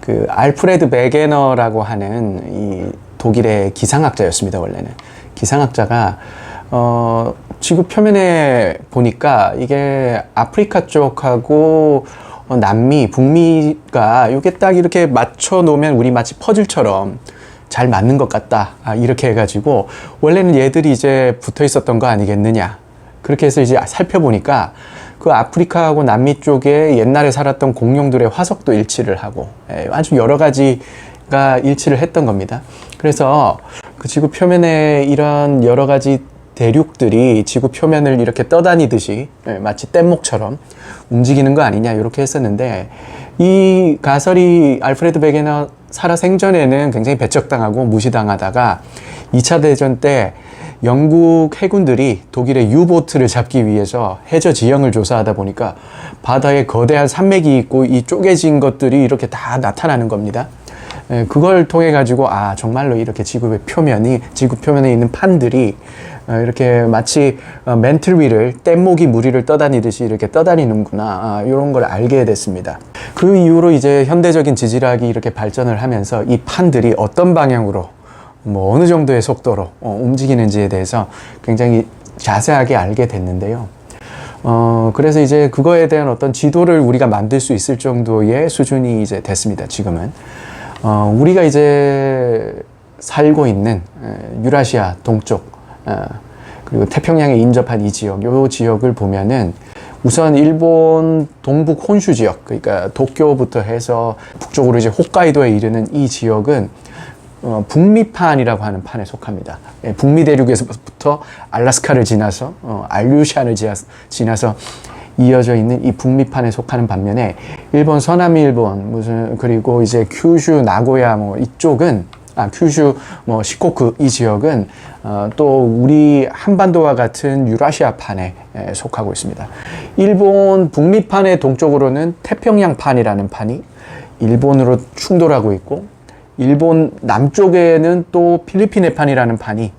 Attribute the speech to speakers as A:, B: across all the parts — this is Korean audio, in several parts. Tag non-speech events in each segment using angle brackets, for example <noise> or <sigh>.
A: 그 알프레드 베게너라고 하는 이 독일의 기상학자였습니다 원래는. 기상학자가 어 지구 표면에 보니까 이게 아프리카 쪽하고 어, 남미 북미가 이게 딱 이렇게 맞춰 놓으면 우리 마치 퍼즐처럼 잘 맞는 것 같다. 아, 이렇게 해가지고 원래는 얘들이 이제 붙어 있었던 거 아니겠느냐 그렇게 해서 이제 살펴보니까 그 아프리카하고 남미 쪽에 옛날에 살았던 공룡들의 화석도 일치를 하고 예, 아주 여러 가지가 일치를 했던 겁니다. 그래서 그 지구 표면에 이런 여러 가지 대륙들이 지구 표면을 이렇게 떠다니듯이 예, 마치 뗏목처럼 움직이는 거 아니냐 이렇게 했었는데 이 가설이 알프레드 베게너 살아 생전에는 굉장히 배척당하고 무시당하다가 2차 대전 때 영국 해군들이 독일의 유보트를 잡기 위해서 해저 지형을 조사하다 보니까 바다에 거대한 산맥이 있고 이 쪼개진 것들이 이렇게 다 나타나는 겁니다. 에, 그걸 통해 가지고 아 정말로 이렇게 지구의 표면이 지구 표면에 있는 판들이 어, 이렇게 마치 어, 멘틀 위를 뗏목이 무리를 떠다니듯이 이렇게 떠다니는구나 아, 이런 걸 알게 됐습니다. 그 이후로 이제 현대적인 지질학이 이렇게 발전을 하면서 이 판들이 어떤 방향으로 뭐 어느 정도의 속도로 어, 움직이는지에 대해서 굉장히 자세하게 알게 됐는데요. 어, 그래서 이제 그거에 대한 어떤 지도를 우리가 만들 수 있을 정도의 수준이 이제 됐습니다, 지금은. 어, 우리가 이제 살고 있는 에, 유라시아 동쪽, 어, 그리고 태평양에 인접한 이 지역, 요 지역을 보면은 우선 일본 동북 혼슈 지역, 그러니까 도쿄부터 해서 북쪽으로 이제 홋카이도에 이르는 이 지역은 어, 북미판이라고 하는 판에 속합니다. 예, 북미 대륙에서부터 알라스카를 지나서 어, 알류시안을 지나- 지나서 이어져 있는 이 북미판에 속하는 반면에 일본 서남 일본 무슨 그리고 이제 큐슈 나고야 뭐 이쪽은 아 큐슈 뭐 시코쿠 이 지역은 어, 또 우리 한반도와 같은 유라시아판에 에, 속하고 있습니다. 일본 북미판의 동쪽으로는 태평양판이라는 판이 일본으로 충돌하고 있고 일본 남쪽에는 또 필리핀해판이라는 판이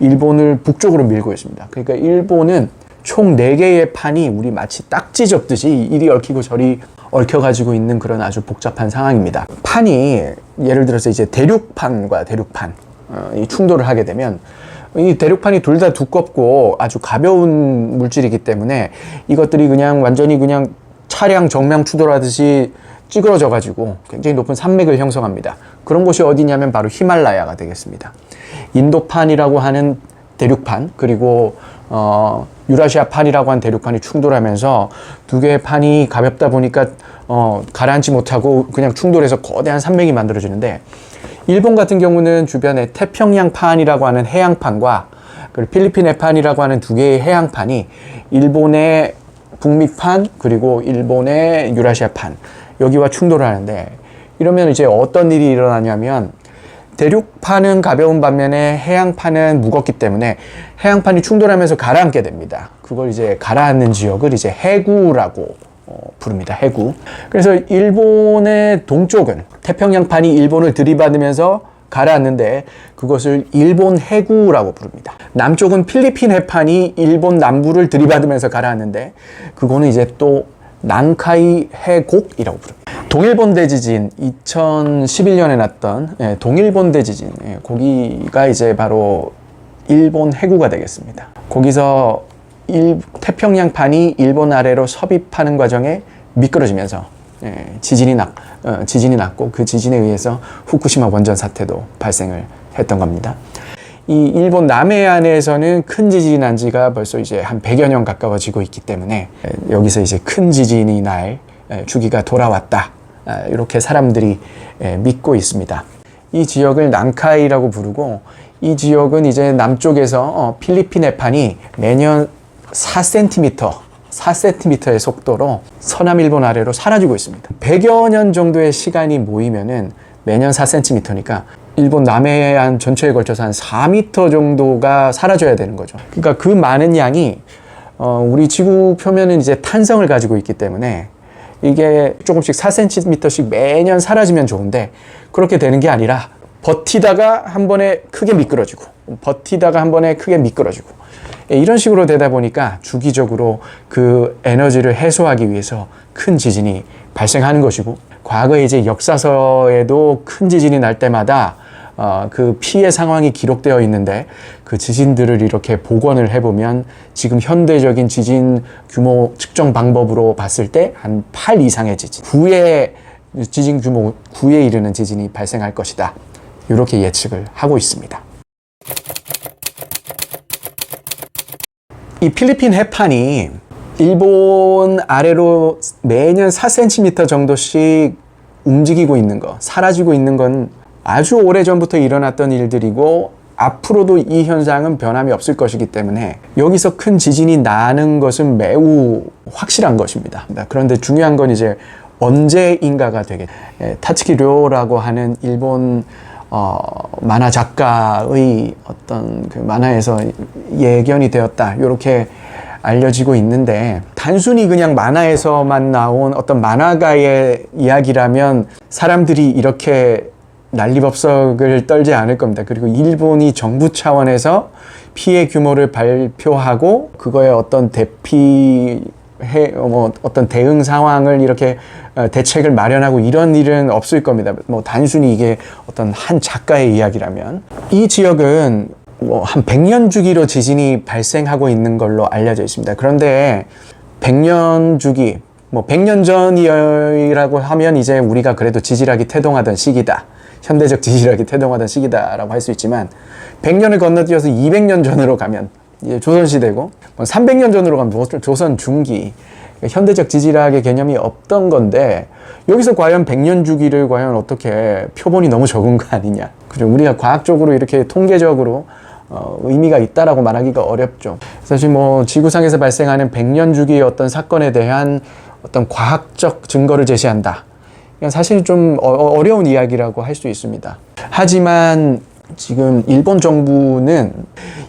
A: 일본을 북쪽으로 밀고 있습니다. 그러니까 일본은 총 4개의 판이 우리 마치 딱지 접듯이 이리 얽히고 저리 얽혀가지고 있는 그런 아주 복잡한 상황입니다. 판이 예를 들어서 이제 대륙판과 대륙판 어, 이 충돌을 하게 되면 이 대륙판이 둘 다 두껍고 아주 가벼운 물질이기 때문에 이것들이 그냥 완전히 그냥 차량 정면 추돌하듯이 찌그러져 가지고 굉장히 높은 산맥을 형성합니다. 그런 곳이 어디냐면 바로 히말라야가 되겠습니다. 인도판이라고 하는 대륙판 그리고 어, 유라시아판이라고 하는 대륙판이 충돌하면서 두 개의 판이 가볍다 보니까 어, 가라앉지 못하고 그냥 충돌해서 거대한 산맥이 만들어지는데 일본 같은 경우는 주변에 태평양판이라고 하는 해양판과 그리고 필리핀 해판이라고 하는 두 개의 해양판이 일본의 북미판 그리고 일본의 유라시아판 여기와 충돌을 하는데 이러면 이제 어떤 일이 일어나냐면 대륙판은 가벼운 반면에 해양판은 무겁기 때문에 해양판이 충돌하면서 가라앉게 됩니다. 그걸 이제 가라앉는 지역을 이제 해구라고 어, 부릅니다. 해구. 그래서 일본의 동쪽은 태평양판이 일본을 들이받으면서 가라앉는데 그것을 일본 해구라고 부릅니다. 남쪽은 필리핀 해판이 일본 남부를 들이받으면서 가라앉는데 그거는 이제 또 난카이 해곡이라고 부릅니다. 동일본 대 지진 2011년에 났던 예, 동일본 대 지진 예, 거기가 이제 바로 일본 해구가 되겠습니다. 거기서 일, 태평양판이 일본 아래로 섭입하는 과정에 미끄러지면서 예, 지진이 났 어, 지진이 났고 그 지진에 의해서 후쿠시마 원전 사태도 발생을 했던 겁니다. 이 일본 남해안에서는 큰 지진이 난 지가 벌써 이제 한 100여 년 가까워지고 있기 때문에 에, 여기서 이제 큰 지진이 날 에, 주기가 돌아왔다. 아, 이렇게 사람들이 에, 믿고 있습니다. 이 지역을 난카이라고 부르고 이 지역은 이제 남쪽에서 어, 필리핀 해판이 매년 4cm 4cm의 속도로 서남 일본 아래로 사라지고 있습니다. 100여 년 정도의 시간이 모이면은 매년 4cm니까 일본 남해안 전체에 걸쳐서 한 4m 정도가 사라져야 되는 거죠. 그러니까 그 많은 양이 어, 우리 지구 표면은 이제 탄성을 가지고 있기 때문에 이게 조금씩 4cm씩 매년 사라지면 좋은데 그렇게 되는 게 아니라 버티다가 한 번에 크게 미끄러지고 버티다가 한 번에 크게 미끄러지고 예, 이런 식으로 되다 보니까 주기적으로 그 에너지를 해소하기 위해서 큰 지진이 발생하는 것이고 과거에 이제 역사서에도 큰 지진이 날 때마다 어, 그 피해 상황이 기록되어 있는데 그 지진들을 이렇게 복원을 해보면 지금 현대적인 지진 규모 측정 방법으로 봤을 때 한 8 이상의 지진, 9의 지진 규모 9에 이르는 지진이 발생할 것이다. 이렇게 예측을 하고 있습니다. 이 필리핀 해판이 일본 아래로 매년 4cm 정도씩 움직이고 있는 거, 사라지고 있는 건 아주 오래 전부터 일어났던 일들이고 앞으로도 이 현상은 변함이 없을 것이기 때문에 여기서 큰 지진이 나는 것은 매우 확실한 것입니다. 그런데 중요한 건 이제 언제인가가 되겠. 예, 타츠키 료라고 하는 일본 어, 만화 작가의 어떤 그 만화에서 예견이 되었다. 이렇게 알려지고 있는데 단순히 그냥 만화에서만 나온 어떤 만화가의 이야기라면 사람들이 이렇게 난리법석을 떨지 않을 겁니다. 그리고 일본이 정부 차원에서 피해 규모를 발표하고 그거에 어떤 대피 해, 뭐 어떤 대응 상황을 이렇게 어, 대책을 마련하고 이런 일은 없을 겁니다. 뭐 단순히 이게 어떤 한 작가의 이야기라면 이 지역은 뭐 한 100년 주기로 지진이 발생하고 있는 걸로 알려져 있습니다. 그런데 100년 주기 뭐 100년 전이라고 하면 이제 우리가 그래도 지질학이 태동하던 시기다. 현대적 지질학이 태동하던 시기다라고 할 수 있지만 100년을 건너뛰어서 200년 전으로 가면 이제 조선시대고 300년 전으로 가면 조선 중기 현대적 지질학의 개념이 없던 건데 여기서 과연 100년 주기를 과연 어떻게 표본이 너무 적은 거 아니냐. 그죠? 우리가 과학적으로 이렇게 통계적으로 어, 의미가 있다라고 말하기가 어렵죠. 사실 뭐 지구상에서 발생하는 100년 주기의 어떤 사건에 대한 어떤 과학적 증거를 제시한다. 사실 좀 어, 어려운 이야기라고 할 수 있습니다. 하지만 지금 일본 정부는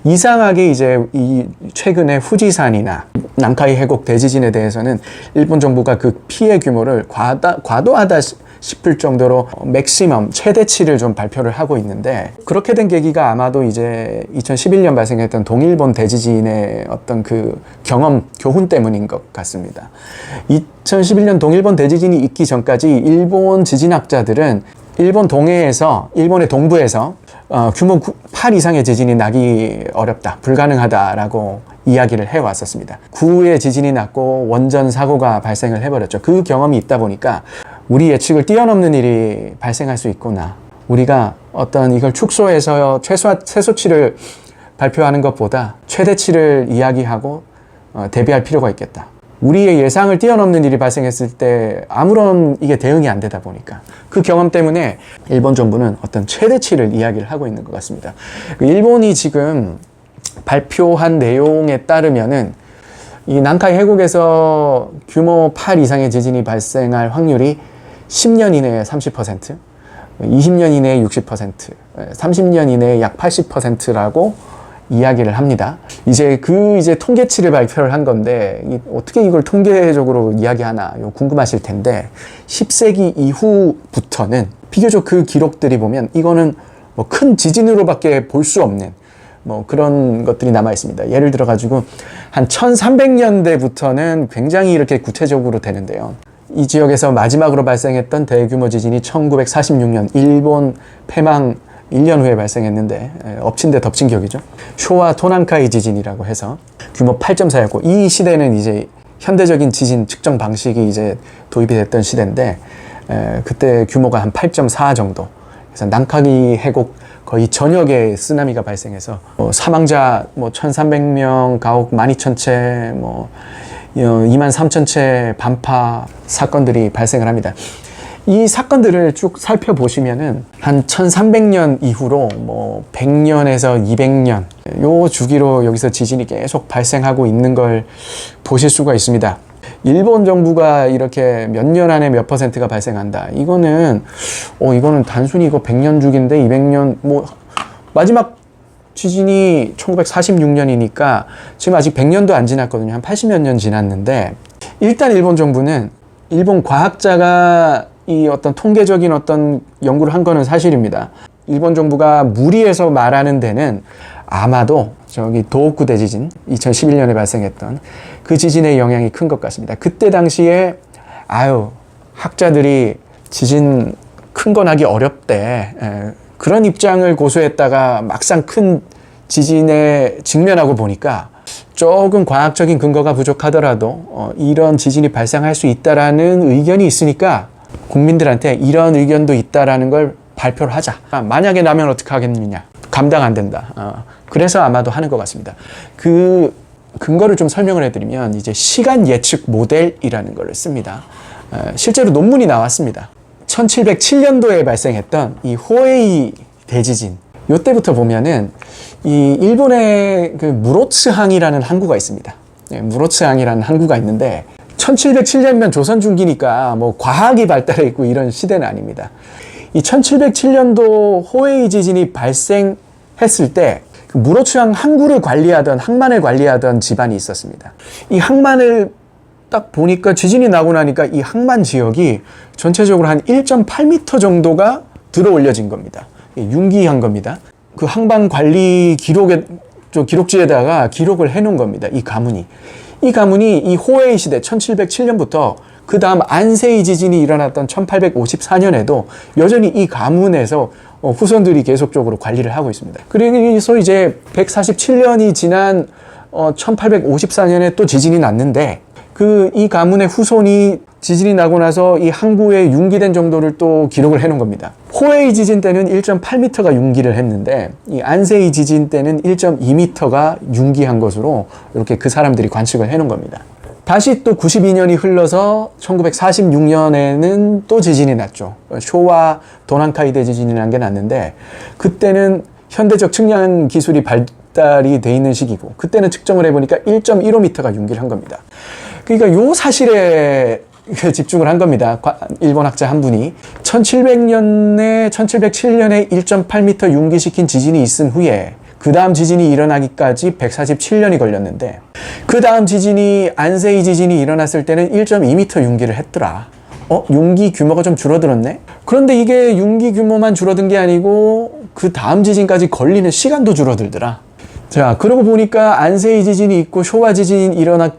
A: 이상하게 이제 이 최근에 후지산이나 난카이 해곡 대지진에 대해서는 일본 정부가 그 피해 규모를 과다, 과도하다 싶을 정도로 맥시멈 최대치를 좀 발표를 하고 있는데 그렇게 된 계기가 아마도 이제 2011년 발생했던 동일본 대지진의 어떤 그 경험 교훈 때문인 것 같습니다. 2011년 동일본 대지진이 있기 전까지 일본 지진학자들은 일본 동해에서 일본의 동부에서 어, 규모 8 이상의 지진이 나기 어렵다, 불가능하다라고 이야기를 해왔었습니다. 9의 지진이 났고 원전 사고가 발생을 해버렸죠. 그 경험이 있다 보니까 우리 예측을 뛰어넘는 일이 발생할 수 있구나. 우리가 어떤 이걸 축소해서 최소, 최소치를 발표하는 것보다 최대치를 이야기하고 어, 대비할 필요가 있겠다. 우리의 예상을 뛰어넘는 일이 발생했을 때 아무런 이게 대응이 안 되다 보니까 그 경험 때문에 일본 정부는 어떤 최대치를 이야기를 하고 있는 것 같습니다. 그 일본이 지금 발표한 내용에 따르면은 이 난카이 해국에서 규모 8 이상의 지진이 발생할 확률이 10년 이내에 30%, 20년 이내에 60%, 30년 이내에 약 80%라고 이야기를 합니다. 이제 그 이제 통계치를 발표를 한 건데 이, 어떻게 이걸 통계적으로 이야기하나 요 궁금하실 텐데 10세기 이후부터는 비교적 그 기록들이 보면 이거는 뭐 큰 지진으로밖에 볼 수 없는 뭐 그런 것들이 남아 있습니다. 예를 들어 가지고 한 1300년대부터는 굉장히 이렇게 구체적으로 되는데요. 이 지역에서 마지막으로 발생했던 대규모 지진이 1946년 일본 패망 1년 후에 발생했는데 에, 엎친 데 덮친 격이죠. 쇼와 토난카이 지진이라고 해서 규모 8.4였고 이 시대는 이제 현대적인 지진 측정 방식이 이제 도입이 됐던 시대인데 에, 그때 규모가 한 8.4 정도. 그래서 난카기 해곡 거의 전역에 쓰나미가 발생해서 뭐 사망자 뭐 1,300명, 가옥 12,000채, 뭐 2만 3천 채 반파 사건들이 발생을 합니다. 이 사건들을 쭉 살펴보시면은 한 1300년 이후로 뭐 100년에서 200년 요 주기로 여기서 지진이 계속 발생하고 있는 걸 보실 수가 있습니다. 일본 정부가 이렇게 몇 년 안에 몇 퍼센트가 발생한다. 이거는 어 이거는 단순히 이거 100년 주기인데 200년 뭐 마지막 지진이 1946년이니까 지금 아직 100년도 안 지났거든요. 한 80몇 년 지났는데 일단 일본 정부는 일본 과학자가 이 어떤 통계적인 어떤 연구를 한 거는 사실입니다. 일본 정부가 무리해서 말하는 데는 아마도 저기 도호쿠 대지진 2011년에 발생했던 그 지진의 영향이 큰 것 같습니다. 그때 당시에 아유 학자들이 지진 큰거 나기 어렵대. 에, 그런 입장을 고수했다가 막상 큰 지진에 직면하고 보니까 조금 과학적인 근거가 부족하더라도 어, 이런 지진이 발생할 수 있다라는 의견이 있으니까 국민들한테 이런 의견도 있다라는 걸 발표를 하자. 아, 만약에 나면 어떻게 하겠느냐? 감당 안 된다. 어, 그래서 아마도 하는 것 같습니다. 그 근거를 좀 설명을 해드리면 이제 시간 예측 모델이라는 걸 씁니다. 어, 실제로 논문이 나왔습니다. 1707년도에 발생했던 이 호에이 대지진. 요때부터 보면은 이 일본의 그 무로츠항이라는 항구가 있습니다. 네, 무로츠항이라는 항구가 있는데 1707년면 조선 중기니까 뭐 과학이 발달해 있고 이런 시대는 아닙니다. 이 1707년도 호에이 지진이 발생했을 때그 무로츠항 항구를 관리하던 항만을 관리하던 집안이 있었습니다. 이 항만을 딱 보니까 지진이 나고 나니까 이 항만 지역이 전체적으로 한 1.8m 정도가 들어 올려진 겁니다. 융기한 겁니다. 그 항만 관리 기록에 저 기록지에다가 기록을 해 놓은 겁니다. 이 가문이 이 가문이 이 호에이 시대 1707년부터 그 다음 안세이 지진이 일어났던 1854년에도 여전히 이 가문에서 어, 후손들이 계속적으로 관리를 하고 있습니다. 그래서 이제 147년이 지난 어, 1854년에 또 지진이 났는데 그 이 가문의 후손이 지진이 나고 나서 이 항구에 융기된 정도를 또 기록을 해놓은 겁니다. 호에이 지진 때는 1.8m가 융기를 했는데 이 안세이 지진 때는 1.2m가 융기한 것으로 이렇게 그 사람들이 관측을 해놓은 겁니다. 다시 또 92년이 흘러서 1946년에는 또 지진이 났죠. 쇼와 도난카이 대 지진이라는 게 났는데 그때는 현대적 측량 기술이 발달이 돼 있는 시기고 그때는 측정을 해보니까 1.15m가 융기를 한 겁니다. 그러니까 요 사실에 집중을 한 겁니다. 일본 학자 한 분이 1700년에 1707년에 1.8m 융기시킨 지진이 있은 후에 그 다음 지진이 일어나기까지 147년이 걸렸는데 그 다음 지진이 안세이 지진이 일어났을 때는 1.2m 융기를 했더라. 어? 융기 규모가 좀 줄어들었네? 그런데 이게 융기 규모만 줄어든 게 아니고 그 다음 지진까지 걸리는 시간도 줄어들더라. 자, 그러고 보니까 안세이 지진이 있고 쇼와 지진이 일어나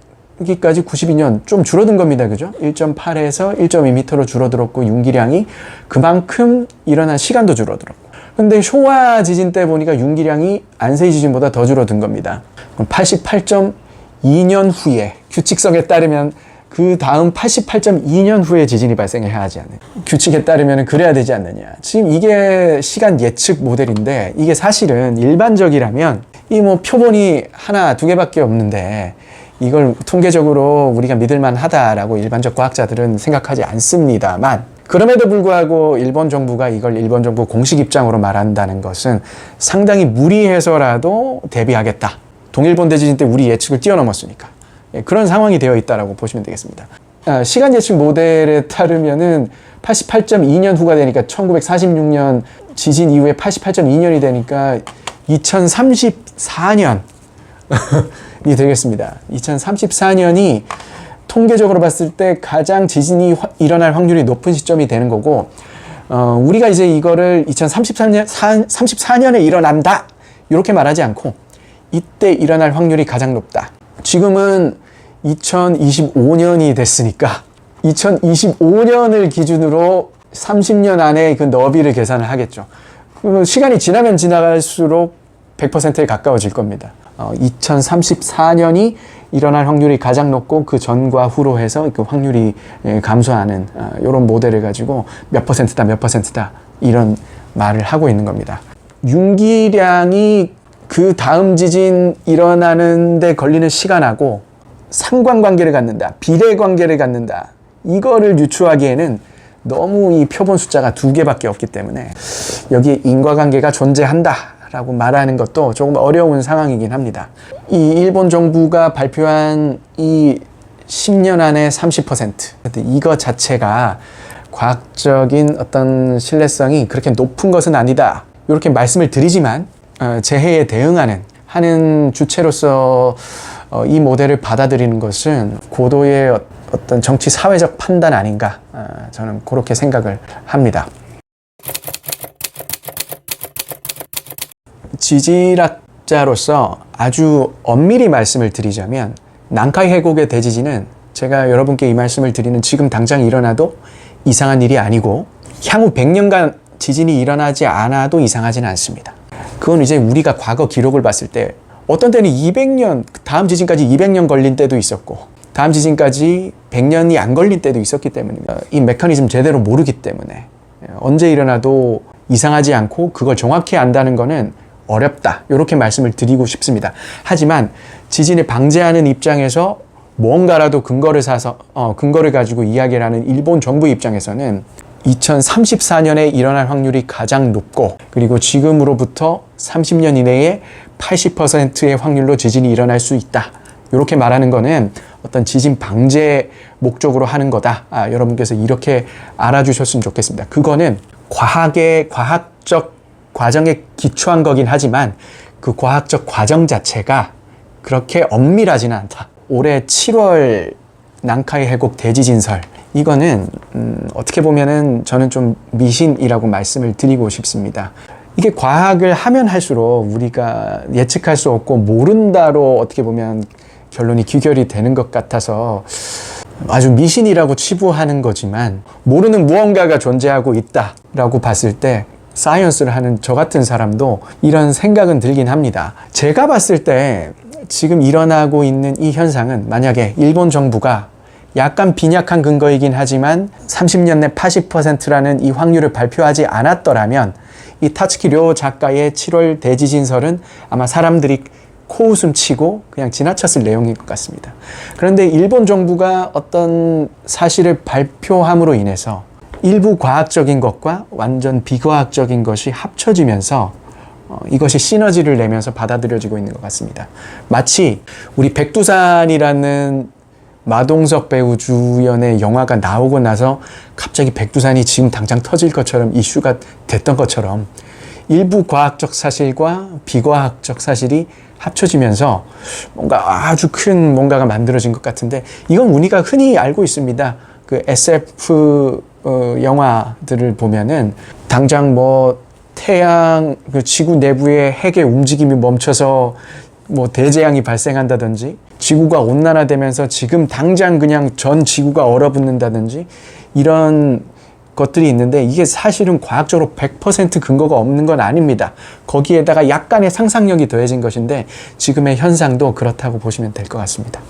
A: 기까지 92년 좀 줄어든 겁니다. 그죠? 1.8에서 1.2m로 줄어들었고 융기량이 그만큼 일어난 시간도 줄어들었고. 근데 쇼와 지진 때 보니까 융기량이 안세이 지진보다 더 줄어든 겁니다. 그럼 88.2년 후에 규칙성에 따르면 그 다음 88.2년 후에 지진이 발생해야 하지 않는 규칙에 따르면 그래야 되지 않느냐. 지금 이게 시간 예측 모델인데 이게 사실은 일반적이라면 이 뭐 표본이 하나 두 개밖에 없는데 이걸 통계적으로 우리가 믿을만 하다라고 일반적 과학자들은 생각하지 않습니다만 그럼에도 불구하고 일본 정부가 이걸 일본 정부 공식 입장으로 말한다는 것은 상당히 무리해서라도 대비하겠다. 동일본 대지진 때 우리 예측을 뛰어넘었으니까. 예, 그런 상황이 되어 있다고 보시면 되겠습니다. 아, 시간 예측 모델에 따르면은 88.2년 후가 되니까 1946년 지진 이후에 88.2년이 되니까 2034년이 <laughs> 되겠습니다. 2034년이 통계적으로 봤을 때 가장 지진이 화, 일어날 확률이 높은 시점이 되는 거고 어, 우리가 이제 이거를 2034년 34년에 일어난다 이렇게 말하지 않고 이때 일어날 확률이 가장 높다. 지금은 2025년이 됐으니까 2025년을 기준으로 30년 안에 그 너비를 계산을 하겠죠. 그 시간이 지나면 지나갈수록 100%에 가까워질 겁니다. 어, 2034년이 일어날 확률이 가장 높고 그 전과 후로 해서 그 확률이 예, 감소하는 어, 이런 모델을 가지고 몇 퍼센트다 몇 퍼센트다 이런 말을 하고 있는 겁니다. 융기량이 그 다음 지진 일어나는데 걸리는 시간하고 상관관계를 갖는다, 비례관계를 갖는다. 이거를 유추하기에는 너무 이 표본 숫자가 두 개밖에 없기 때문에 여기에 인과관계가 존재한다. 라고 말하는 것도 조금 어려운 상황이긴 합니다. 이 일본 정부가 발표한 이 10년 안에 30% 이거 자체가 과학적인 어떤 신뢰성이 그렇게 높은 것은 아니다. 이렇게 말씀을 드리지만 어, 재해에 대응하는 하는 주체로서 어, 이 모델을 받아들이는 것은 고도의 어, 어떤 정치 사회적 판단 아닌가 어, 저는 그렇게 생각을 합니다. 지질학자로서 아주 엄밀히 말씀을 드리자면 난카이 해곡의 대지진은 제가 여러분께 이 말씀을 드리는 지금 당장 일어나도 이상한 일이 아니고 향후 100년간 지진이 일어나지 않아도 이상하지는 않습니다. 그건 이제 우리가 과거 기록을 봤을 때 어떤 때는 200년, 다음 지진까지 200년 걸린 때도 있었고 다음 지진까지 100년이 안 걸린 때도 있었기 때문입니다. 이 메커니즘 제대로 모르기 때문에 언제 일어나도 이상하지 않고 그걸 정확히 안다는 거는 어렵다. 이렇게 말씀을 드리고 싶습니다. 하지만 지진을 방지하는 입장에서 뭔가라도 근거를 사서 어, 근거를 가지고 이야기를 하는 일본 정부 입장에서는 2034년에 일어날 확률이 가장 높고 그리고 지금으로부터 30년 이내에 80%의 확률로 지진이 일어날 수 있다. 이렇게 말하는 거는 어떤 지진 방제 목적으로 하는 거다. 아, 여러분께서 이렇게 알아주셨으면 좋겠습니다. 그거는 과학의 과학적 과정에 기초한 거긴 하지만 그 과학적 과정 자체가 그렇게 엄밀하지는 않다. 올해 7월 난카이 해곡 대지 진설 이거는 음, 어떻게 보면은 저는 좀 미신이라고 말씀을 드리고 싶습니다. 이게 과학을 하면 할수록 우리가 예측할 수 없고 모른다로 어떻게 보면 결론이 귀결이 되는 것 같아서 아주 미신이라고 치부하는 거지만 모르는 무언가가 존재하고 있다라고 봤을 때 사이언스를 하는 저 같은 사람도 이런 생각은 들긴 합니다. 제가 봤을 때 지금 일어나고 있는 이 현상은 만약에 일본 정부가 약간 빈약한 근거이긴 하지만 30년 내 80%라는 이 확률을 발표하지 않았더라면 이 타츠키 료 작가의 7월 대지진설은 아마 사람들이 코웃음 치고 그냥 지나쳤을 내용인 것 같습니다. 그런데 일본 정부가 어떤 사실을 발표함으로 인해서 일부 과학적인 것과 완전 비과학적인 것이 합쳐지면서 어, 이것이 시너지를 내면서 받아들여지고 있는 것 같습니다. 마치 우리 백두산이라는 마동석 배우 주연의 영화가 나오고 나서 갑자기 백두산이 지금 당장 터질 것처럼 이슈가 됐던 것처럼 일부 과학적 사실과 비과학적 사실이 합쳐지면서 뭔가 아주 큰 뭔가가 만들어진 것 같은데 이건 우리가 흔히 알고 있습니다. 그 SF 어, 영화들을 보면은 당장 뭐 태양 그 지구 내부의 핵의 움직임이 멈춰서 뭐 대재앙이 발생한다든지 지구가 온난화되면서 지금 당장 그냥 전 지구가 얼어붙는다든지 이런 것들이 있는데 이게 사실은 과학적으로 100% 근거가 없는 건 아닙니다. 거기에다가 약간의 상상력이 더해진 것인데 지금의 현상도 그렇다고 보시면 될 것 같습니다.